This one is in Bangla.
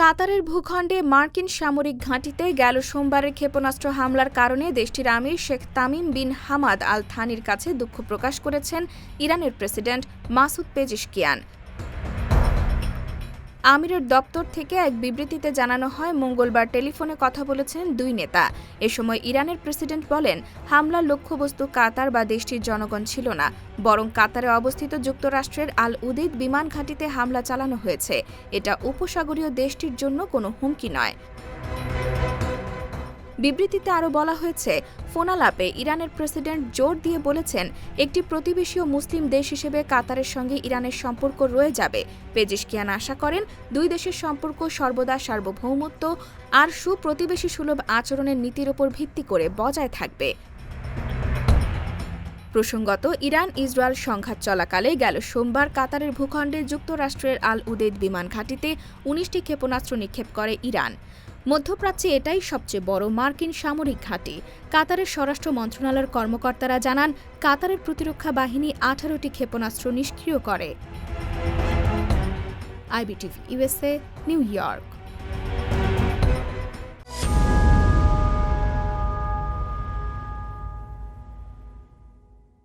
কাতারের ভূখণ্ডে মার্কিন সামরিক ঘাঁটিতে গেল সোমবারের ক্ষেপণাস্ত্র হামলার কারণে দেশটির আমির Sheikh Tamim bin Hamad Al থানির কাছে দুঃখ প্রকাশ করেছেন ইরানের প্রেসিডেন্ট মাসুদ পেজিশকিয়ান। আমিরের দপ্তর থেকে এক বিবৃতিতে জানানো হয়, মঙ্গলবার টেলিফোনে কথা বলেছেন দুই নেতা। এ সময় ইরানের প্রেসিডেন্ট বলেন, হামলার লক্ষ্যবস্তু কাতার বা দেশটির জনগণ ছিল না, বরং কাতারে অবস্থিত যুক্তরাষ্ট্রের আল উদিদ বিমান ঘাঁটিতে হামলা চালানো হয়েছে। এটা উপসাগরীয় দেশটির জন্য কোনো হুমকি নয়। বিবৃতিতে আরও বলা হয়েছে, ফোনালাপে ইরানের প্রেসিডেন্ট জোর দিয়ে বলেছেন, একটি প্রতিবেশী ও মুসলিম দেশ হিসেবে কাতারের সঙ্গে ইরানের সম্পর্ক রয়ে যাবে। পেজিশকিয়ান আশা করেন, দুই দেশের সম্পর্ক সর্বদা সার্বভৌমত্ব আর সুপ্রতিবেশী সুলভ আচরণের নীতির ওপর ভিত্তি করে বজায় থাকবে। প্রসঙ্গত ইরান ইসরায়েল সংঘাত চলাকালে গেল সোমবার কাতারের ভূখণ্ডে যুক্তরাষ্ট্রের আল উদেদ বিমান ঘাঁটিতে উনিশটি ক্ষেপণাস্ত্র নিক্ষেপ করে ইরান। মধ্যপ্রাচ্যে এটাই সবচেয়ে বড় মার্কিন সামরিক ঘাঁটি। কাতারের স্বরাষ্ট্র মন্ত্রণালয়ের কর্মকর্তারা জানান, কাতারের প্রতিরক্ষা বাহিনী আঠারোটি ক্ষেপণাস্ত্র নিষ্ক্রিয় করে। IBTV USA New York.